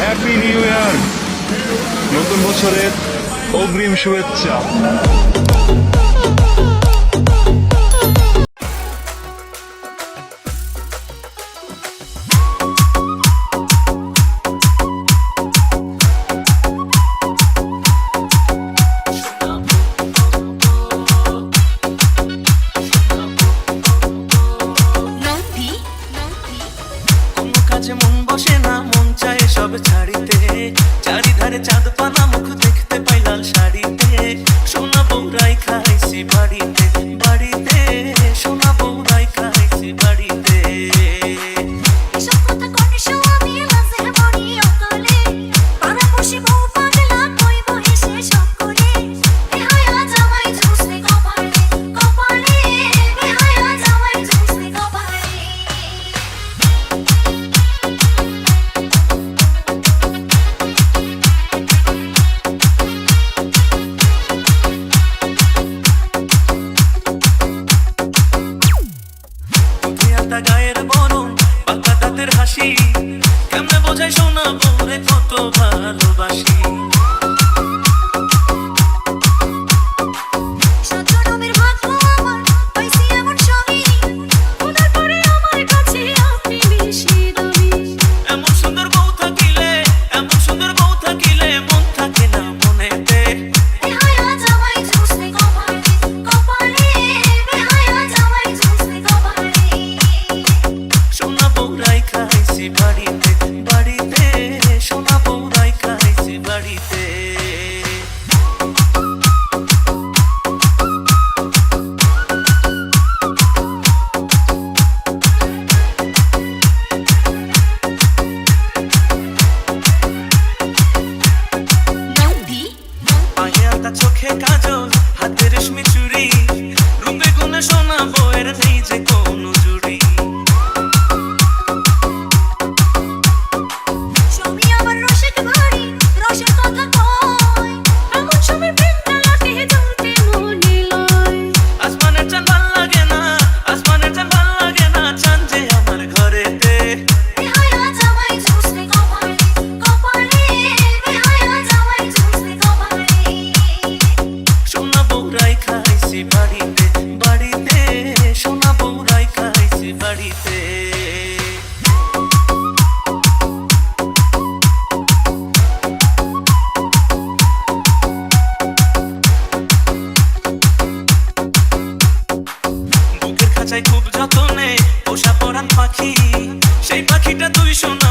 Happy new year নতুন বছরের অগ্রিম শুভেচ্ছা। কাজে মন বসে না মন চায় সব ছাড়িতে। চারিধারে চাঁদ পানা মুখ দেখতে হাসি কেমনে বোঝাই শোনা পরে কত ভালোবাসি। বাড়িতে। বুকের খাঁচায় খুব যতনে পোষা পরান পাখি সেই পাখিটা তুই শোনা